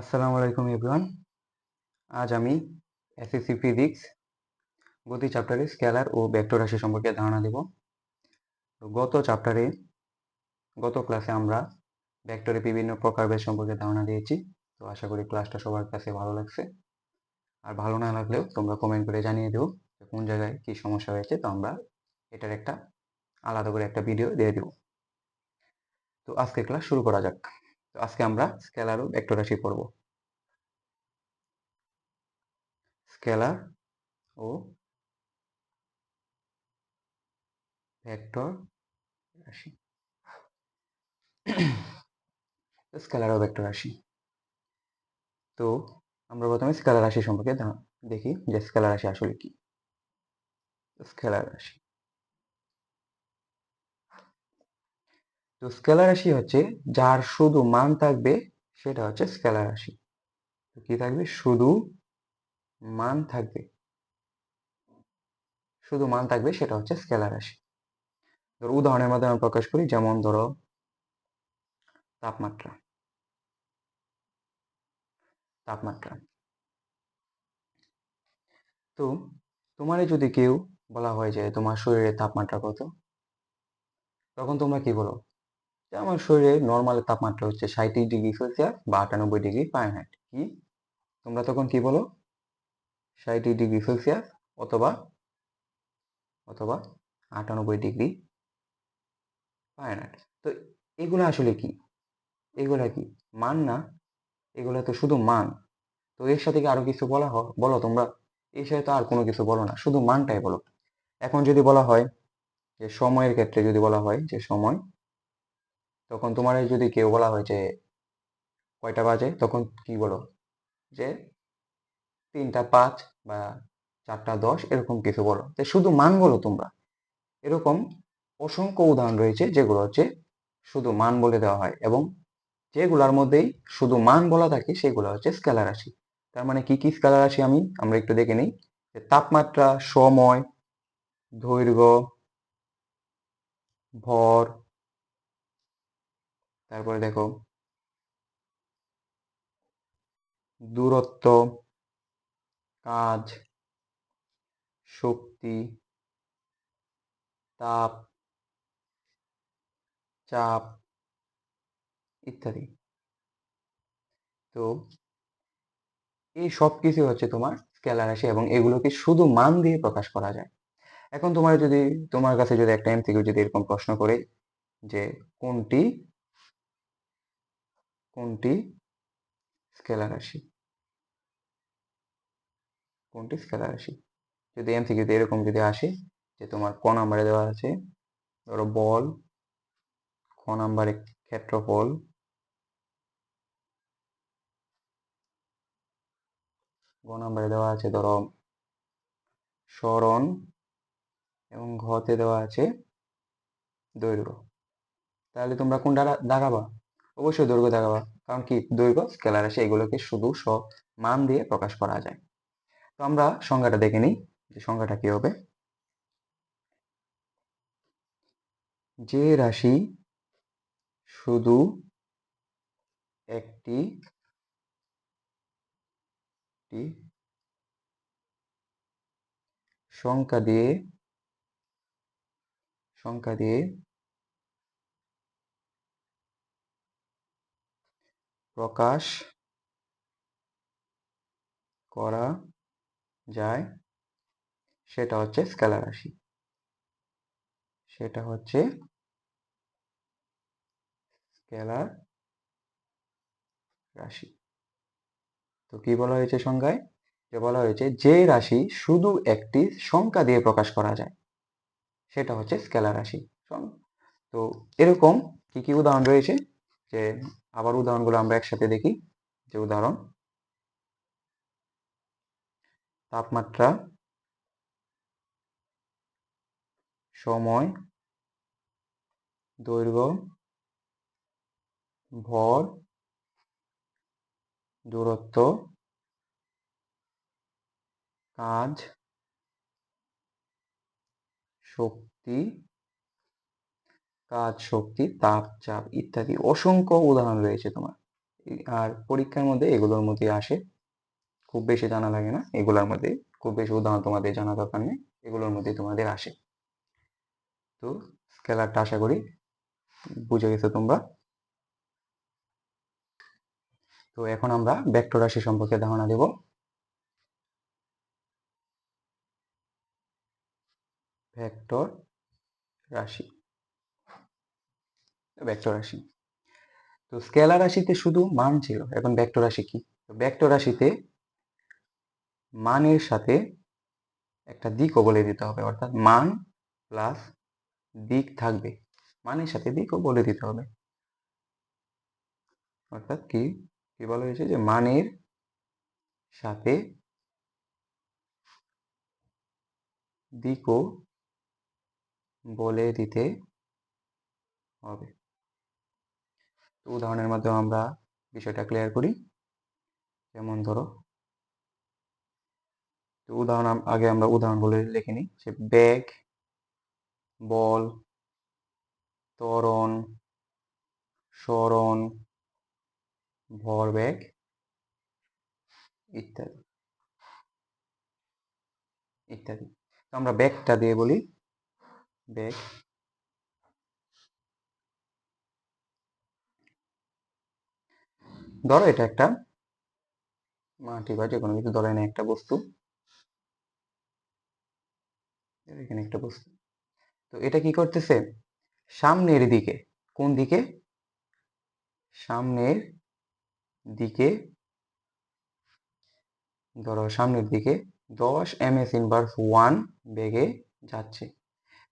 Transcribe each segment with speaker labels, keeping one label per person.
Speaker 1: আসসালামু আলাইকুম এভরিওয়ান আজ আমি এসএসসি ফিজিক্স গতি চ্যাপ্টারে স্কেলার ও ভেক্টর রাশি সম্পর্কে ধারণা দেব। তো গত চ্যাপ্টারে গত ক্লাসে আমরা ভেক্টরে বিভিন্ন প্রকারভেদ সম্পর্কে ধারণা দিয়েছি। তো আশা করি ক্লাসটা সবার কাছে ভালো লাগছে। আর ভালো না লাগলেও তোমরা কমেন্ট করে জানিয়ে দেবো কোন জায়গায় কী সমস্যা হয়েছে। তো আমরা এটার একটা আলাদা করে একটা ভিডিও দিয়ে দেব। তো আজকে ক্লাস শুরু করা যাক। আজকে আমরা স্কেলার ও ভেক্টর রাশি পড়ব স্কেলার ও ভেক্টর রাশি। স্কেলার ও ভেক্টর রাশি। তো আমরা প্রথমে স্কেলার রাশি সম্পর্কে দেখি যে স্কেলার রাশি আসলে কি। স্কেলার রাশি। তো স্কেলার রাশি হচ্ছে যার শুধু মান থাকবে সেটা হচ্ছে স্কেলার রাশি। তো কি থাকবে? শুধু মান থাকবে। শুধু মান থাকবে সেটা হচ্ছে স্কেলার রাশি। ধরো উদাহরণের মাধ্যমে আমি প্রকাশ করি, যেমন ধরো তাপমাত্রা। তাপমাত্রা। তো তোমারে যদি কেউ বলা হয় যে তোমার শরীরের তাপমাত্রা কত? তখন তোমরা কি বলো? আমার শরীরে নর্মাল তাপমাত্রা হচ্ছে সাঁত্রিশ ডিগ্রি সেলসিয়াস বা আটানব্বই ডিগ্রি ফারেনহাইট কি? তোমরা তখন কি বলো? সাঁত্রিশ ডিগ্রি সেলসিয়াস অথবা অথবা আটানব্বই ডিগ্রি ফারেনহাইট তো এগুলো আসলে কি? এগুলা কি? মান না? এগুলো তো শুধু মান। তো এর সাথে কি আরও কিছু বলা হয় বলো তোমরা? এর সাথে তো আর কোনো কিছু বলো না, শুধু মানটাই বলো। এখন যদি বলা হয় যে সময়ের ক্ষেত্রে যদি বলা হয় যে সময় তখন তোমার যদি কেউ বলা হয় যে কয়টা বাজে, তখন কি বলো? যে তিনটা পাঁচ বা চারটা দশ, এরকম কিছু বলো। তো শুধু মান বলো তোমরা। এরকম অসংখ্য উদাহরণ রয়েছে যেগুলো হচ্ছে শুধু মান বলে দেওয়া হয় এবং যেগুলোর মধ্যেই শুধু মান বলা থাকে সেগুলো হচ্ছে স্কেলার রাশি। তার মানে কি কি স্কেলার রাশি আমি, আমরা একটু দেখে নিই। যে তাপমাত্রা, সময়, দৈর্ঘ্য, ভর তারপরে দেখো, দূরত্ব, কাজ, শক্তি, তাপ, চাপ ইত্যাদি। তো এই সব কিছু হচ্ছে তোমার স্কেলার রাশি এবং এগুলোকে শুধু মান দিয়ে প্রকাশ করা যায়। এখন তোমার যদি, তোমার কাছে যদি একটা এমসিকিউ যদি এরকম প্রশ্ন করে যে কোনটি কোনটি? স্কেলার রাশি। কোনটি? স্কেলার রাশি। যদি এমসিকিউতে এরকম যদি আসে যে তোমার ক নাম্বারে দেওয়া আছে, ধরো বল খ নাম্বারে ক্ষেত্রফল, গ নাম্বারে দেওয়া আছে ধরো স্মরণ, এবং ঘতে দেওয়া আছে দৈর্ঘ্য। তাহলে তোমরা কোনটা দাগাবা অবশ্যই দৈর্ঘ্য দাগাবা কারণ কি? দৈর্ঘ্য স্কেলার রাশি এগুলোকে শুধু স মান দিয়ে প্রকাশ করা যায়। তো আমরা সংজ্ঞাটা দেখে নিই যে সংজ্ঞাটা কি হবে। যে রাশি শুধু একটি সংখ্যা দিয়ে সংখ্যা দিয়ে প্রকাশ করা যায়, সেটা হচ্ছে স্কেলার রাশি। সেটা হচ্ছে স্কেলার রাশি। তো কি বলা হয়েছে সংজ্ঞায়? যে বলা হয়েছে যে রাশি শুধু একটি সংখ্যা দিয়ে প্রকাশ করা যায়, সেটা হচ্ছে স্কেলার রাশি। তো এরকম কি কি উদাহরণ রয়েছে? যে আবার উদাহরণগুলো আমরা একসাথে দেখি যে উদাহরণ তাপমাত্রা সময় দৈর্ঘ্য ভর দূরত্ব কাজ শক্তি কাজ, শক্তি, তাপ, চাপ ইত্যাদি অসংখ্য উদাহরণ রয়েছে তোমার। আর পরীক্ষার মধ্যে এগুলোর মধ্যে আসে। খুব বেশি জানা লাগে না। এগুলোর মধ্যে খুব বেশি উদাহরণ তোমাদের জানা দরকার নেই। এগুলোর মধ্যে তোমাদের আসে। তো স্কেলারটা আশা করি বুঝে গেছো তোমরা। তো এখন আমরা ভেক্টর রাশি সম্পর্কে ধারণা দেব। ভেক্টর রাশি। ভেক্টর রাশি। তো স্কেলার রাশিতে শুধু মান ছিল এখন ভেক্টর রাশি কি? ভেক্টর রাশিতে মানের সাথে একটা দিকও বলে দিতে হবে, অর্থাৎ মান প্লাস দিক থাকবে। মানের সাথে দিকও বলে দিতে হবে। অর্থাৎ কি? কি বলা হয়েছে যে মানের সাথে দিকও বলে দিতে হবে। উদাহরণের মাধ্যমে আমরা বিষয়টা ক্লিয়ার করি। যেমন ধরো, তো উদাহরণ আগে আমরা উদাহরণগুলো লিখে নিই। সে ব্যাগ বল ত্বরণ সরণ ভরবেগ ইত্যাদি ইত্যাদি। তো আমরা ব্যাগটা দিয়ে বলি। ব্যাগ ধরো এটা একটা মাটি বা যে কোনো কিছু ধরে নেয় একটা বস্তু। এখানে একটা বস্তু। তো এটা কি করতেছে? সামনের দিকে, কোন দিকে? সামনের দিকে, ধরো সামনের দিকে দশ এম এস ইনভার্স ওয়ান বেগে যাচ্ছে।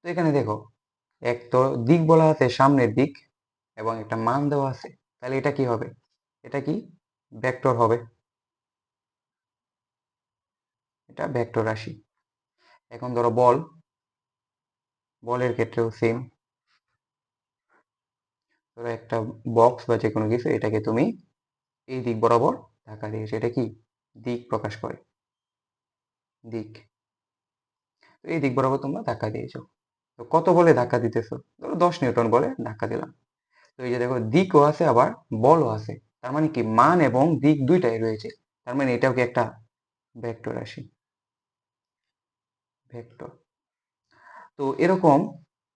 Speaker 1: তো এখানে দেখো, এক তো দিক বলা আছে সামনের দিক এবং একটা মান দেওয়া আছে। তাহলে এটা কি হবে? এটা কি? ভেক্টর হবে। এটা ভেক্টর রাশি। এখন ধরো বল। বলের ক্ষেত্রেও সেম ধরো একটা বক্স বা যে কোনো কিছু, এটাকে তুমি এই দিক বরাবর ধাক্কা দিয়েছ এটা কি? দিক প্রকাশ করে। দিক। তো এই দিক বরাবর তোমরা ধাক্কা দিয়েছ। তো কত বলে ধাক্কা দিতেছো? ধরো দশ নিউটন বলে ধাক্কা দিলাম। তো এই যে দেখো, দিকও আছে, আবার বলও আছে। তার মানে কি? মান এবং দিক দুইটাই রয়েছে। তার মানে এটাও কি একটা ভেক্টর রাশি? ভেক্টর। তো এরকম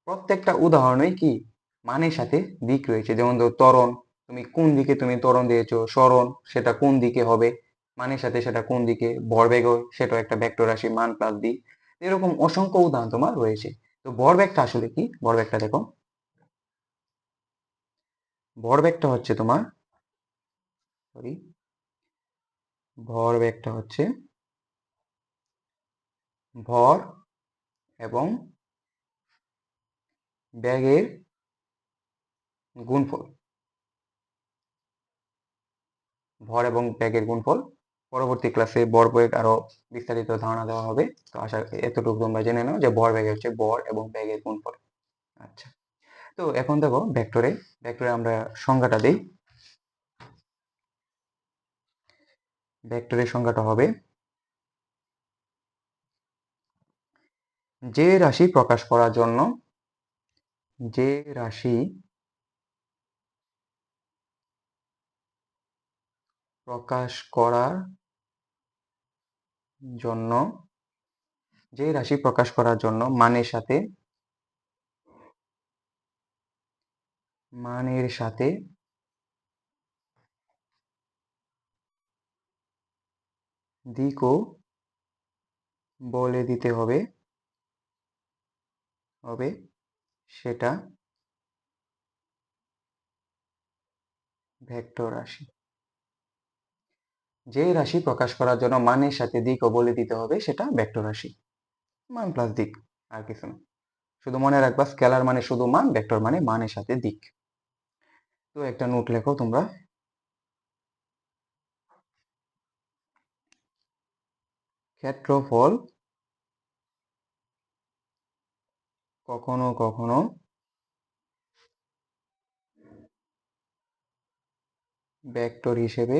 Speaker 1: প্রত্যেকটা উদাহরণই কি? মানের সাথে দিক রয়েছে। যেমন ধরো ত্বরণ, তুমি কোন দিকে তুমি ত্বরণ দিয়েছ? সরণ সেটা কোন দিকে হবে? মানের সাথে সেটা কোন দিকে? ভরবেগ সেটাও একটা ভেক্টর রাশি, মান প্লাস দিক। এরকম অসংখ্য উদাহরণ তোমার রয়েছে। তো ভরবেগটা আসলে কি? ভরবেগটা দেখো। ভরবেগটা হচ্ছে তোমার সরি ভরবেগটা হচ্ছে ভর এবং ব্যাগের গুণফল। ভর এবং ব্যাগের গুণফল। পরবর্তী ক্লাসে ভর বেগ আরও বিস্তারিত ধারণা দেওয়া হবে। তো আশা এতটুকু তোমরা জেনে নাও যে ভর ব্যাগ হচ্ছে ভর এবং ব্যাগের গুণফল। আচ্ছা। তো এখন দেখো ভেক্টরে ভেক্টরে আমরা সংজ্ঞাটা দিই। ভেক্টরের সংজ্ঞাটা হবে যে রাশি প্রকাশ করার জন্য, যে রাশি প্রকাশ করার জন্য, যে রাশি প্রকাশ করার জন্য মানের সাথে মানের সাথে দিকও বলে দিতে হবে। হবে সেটা ভেক্টর রাশি। যে রাশি প্রকাশ করার জন্য মানের সাথে দিকও বলে দিতে হবে, সেটা ভেক্টর রাশি। মান প্লাস দিক, আর কিছু না। শুধু মনে রাখবা স্কেলার মানে শুধু মান ভেক্টর মানে মানের সাথে দিক। তো একটা নোট লেখো তোমরা। ক্ষেত্রফল কখনো কখনো ভেক্টর হিসেবে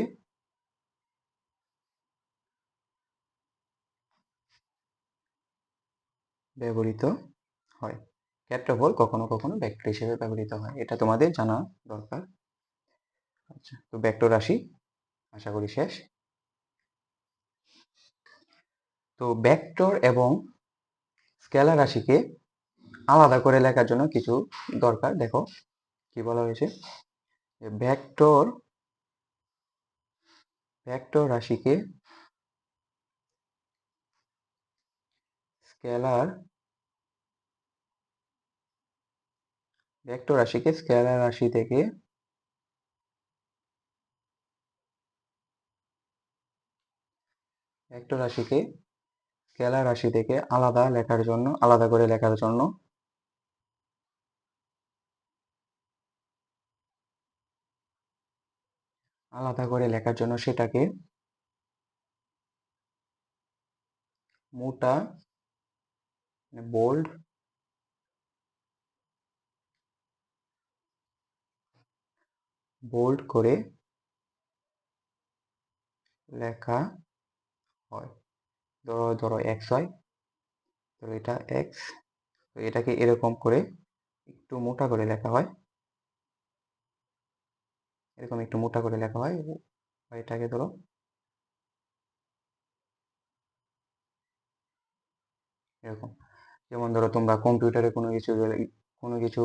Speaker 1: ব্যবহৃত হয়। ক্ষেত্রফল কখনো কখনো ভেক্টর হিসেবে ব্যবহৃত হয়। এটা তোমাদের জানা দরকার। আচ্ছা তো ভেক্টর রাশি, আশা করি শেষ। তো ভেক্টর এবং স্কেলার রাশিকে আলাদা করে লেখার জন্য কিছু দরকার। দেখো কি বলা হয়েছে? ভেক্টর ভেক্টর রাশিকে স্কেলার ভেক্টর রাশিকে স্কেলার রাশি থেকে ভেক্টর রাশিকে স্কেলার রাশি থেকে আলাদা লেখার জন্য, আলাদা করে লেখার জন্য। আলাদা করে লেখার জন্য সেটাকে মোটা বোল্ড বোল্ড করে লেখা হয়। ধরো ধরো এক্স হয় তো এটা এক্স তো এটাকে এরকম করে একটু মোটা করে লেখা হয়। এরকম একটু মোটা করে লেখা হয়। এটাকে ধরো এরকম। যেমন ধরো তোমরা কম্পিউটারে কোনো কিছু কোনো কিছু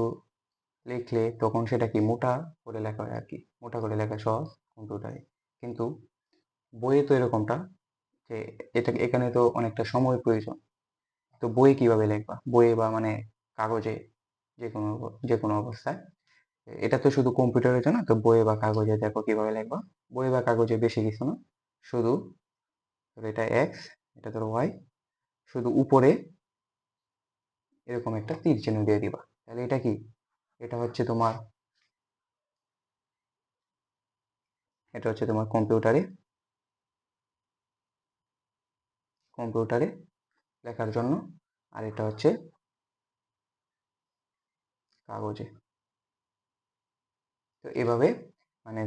Speaker 1: লিখলে তখন সেটা কি মোটা করে লেখা হয় আর কি, মোটা করে লেখা সহজ কম্পিউটারে কিন্তু বইয়ে তো এরকমটা যে এটা, এখানে তো অনেকটা সময় প্রয়োজন। তো বইয়ে কীভাবে লিখবা? বইয়ে বা মানে কাগজে যে কোনো যে কোনো অবস্থায়। এটা তো শুধু কম্পিউটারের জন্য, তো বইয়ে বা কাগজে দেখো কীভাবে লিখবা? বইয়ে বা কাগজে বেশি কিছু না। শুধু এটা এক্স এটা ধরো ওয়াই শুধু উপরে এরকম একটা তীর চিহ্ন দিয়ে দিবা। তাহলে এটা কি? এটা হচ্ছে তোমার, এটা হচ্ছে তোমার কম্পিউটারে কম্পিউটারে লেখার জন্য। আর এটা হচ্ছে কাগজে। তো এভাবে মানে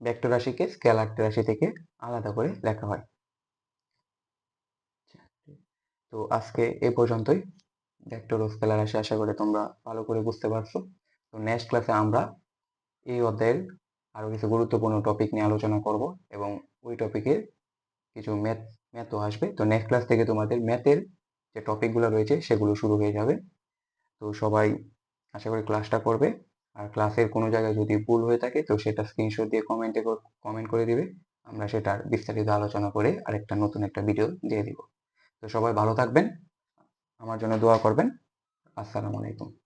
Speaker 1: ভেক্টর রাশিকে স্কেলার রাশি থেকে আলাদা করে লেখা হয়। তো আজকে এ পর্যন্তই। ভেক্টর ও স্কেলার রাশি আশা করে তোমরা ভালো করে বুঝতে পারছ। তো নেক্সট ক্লাসে আমরা এই অধ্যায়ের আরও কিছু গুরুত্বপূর্ণ টপিক নিয়ে আলোচনা করব এবং ওই টপিকের কিছু ম্যাথ ম্যাথও আসবে। তো নেক্সট ক্লাস থেকে তোমাদের ম্যাথের যে টপিকগুলো রয়েছে, সেগুলো শুরু হয়ে যাবে। তো সবাই আশা করি ক্লাসটা করবে। আর ক্লাসের কোনো জায়গায় যদি ভুল হয়ে থাকে, তো সেটা স্ক্রিনশট দিয়ে কমেন্টে কমেন্ট করে দিবে। আমরা সেটার বিস্তারিত আলোচনা করে আরেকটা নতুন একটা ভিডিও দিয়ে দিব। তো সবাই ভালো থাকবেন। আমার জন্য দোয়া করবেন। আসসালামু আলাইকুম।